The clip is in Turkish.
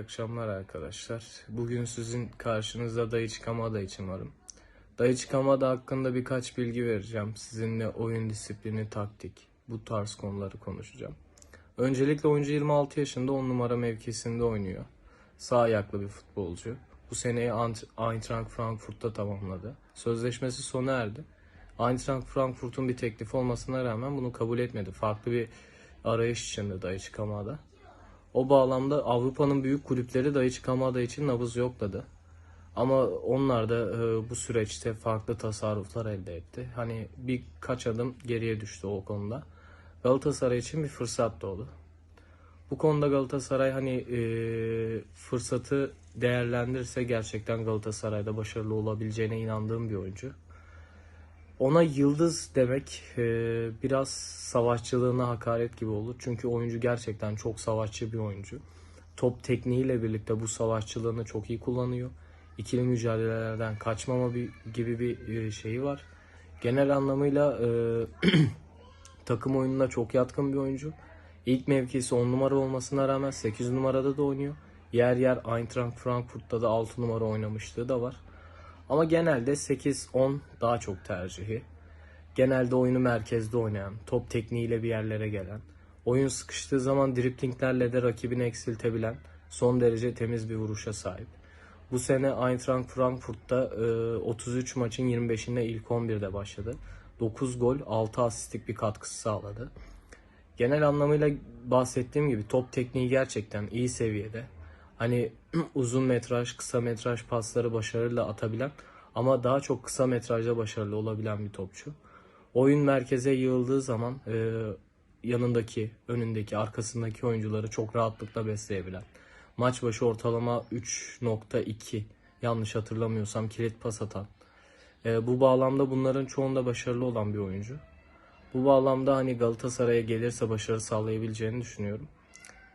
akşamlar arkadaşlar. Bugün sizin karşınızda Daichi Kamada için varım. Daichi Kamada hakkında birkaç bilgi vereceğim. Sizinle oyun disiplini, taktik, bu tarz konuları konuşacağım. Öncelikle oyuncu 26 yaşında 10 numara mevkisinde oynuyor. Sağ ayaklı bir futbolcu. Bu seneyi Eintracht Frankfurt'ta tamamladı. Sözleşmesi sona erdi. Eintracht Frankfurt'un bir teklifi olmasına rağmen bunu kabul etmedi. Farklı bir arayış içinde Daichi Kamada. O bağlamda Avrupa'nın büyük kulüpleri Daichi Kamada için nabız yokladı. Ama onlar da e, bu süreçte farklı tasarruflar elde etti. Hani birkaç adım geriye düştü o konuda. Galatasaray için bir fırsat doğdu. Bu konuda Galatasaray hani e, fırsatı değerlendirirse gerçekten Galatasaray'da başarılı olabileceğine inandığım bir oyuncu. Ona yıldız demek e, biraz savaşçılığına hakaret gibi olur. Çünkü oyuncu gerçekten çok savaşçı bir oyuncu. Top tekniğiyle birlikte bu savaşçılığını çok iyi kullanıyor. İkili mücadelelerden kaçmama bir, gibi bir e, şeyi var. Genel anlamıyla e, takım oyununa çok yatkın bir oyuncu. İlk mevkisi 10 numara olmasına rağmen 8 numarada da oynuyor. Yer yer Eintracht Frankfurt'ta da 6 numara oynamışlığı da var. Ama genelde 8-10 daha çok tercihi. Genelde oyunu merkezde oynayan, top tekniğiyle bir yerlere gelen, oyun sıkıştığı zaman driplinglerle de rakibini eksiltebilen, son derece temiz bir vuruşa sahip. Bu sene Eintracht Frankfurt'ta e, 33 maçın 25'inde ilk 11'de başladı. 9 gol, 6 asistlik bir katkısı sağladı. Genel anlamıyla bahsettiğim gibi top tekniği gerçekten iyi seviyede. Hani uzun metraj, kısa metraj pasları başarıyla atabilen ama daha çok kısa metrajda başarılı olabilen bir topçu. Oyun merkeze yığıldığı zaman e, yanındaki, önündeki, arkasındaki oyuncuları çok rahatlıkla besleyebilen. Maç başı ortalama 3.2 yanlış hatırlamıyorsam kilit pas atan. E, bu bağlamda bunların çoğunda başarılı olan bir oyuncu. Bu bağlamda hani Galatasaray'a gelirse başarı sağlayabileceğini düşünüyorum.